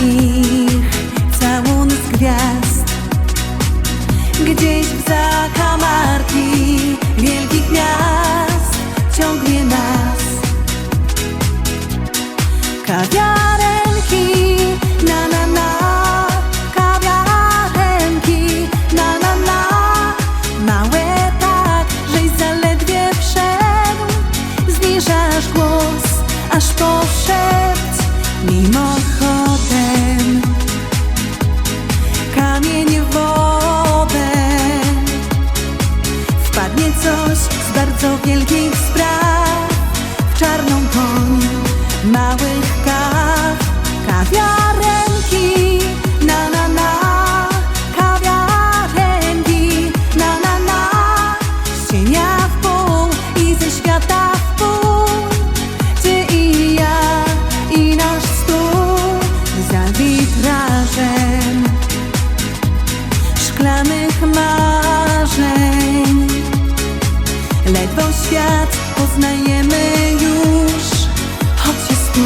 keep Ledwo świat poznajemy już. Choć jest tu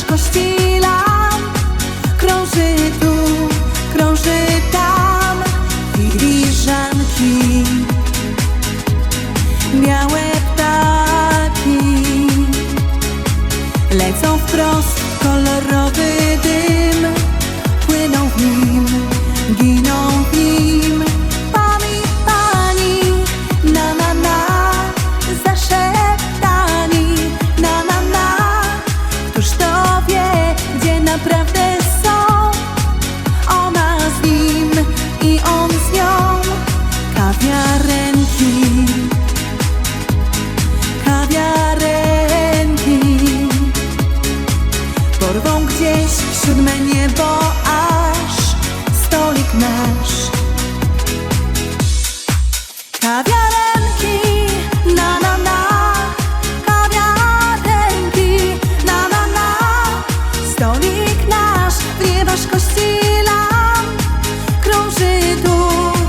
Ciężko krąży tu, krąży tam. Filiżanki Białe ptaki lecą wprost kolorowy siódme niebo, aż stolik nasz. Kawiarenki, na na na, kawiarenki, na na na, stolik nasz, w niebaż lam krąży tu.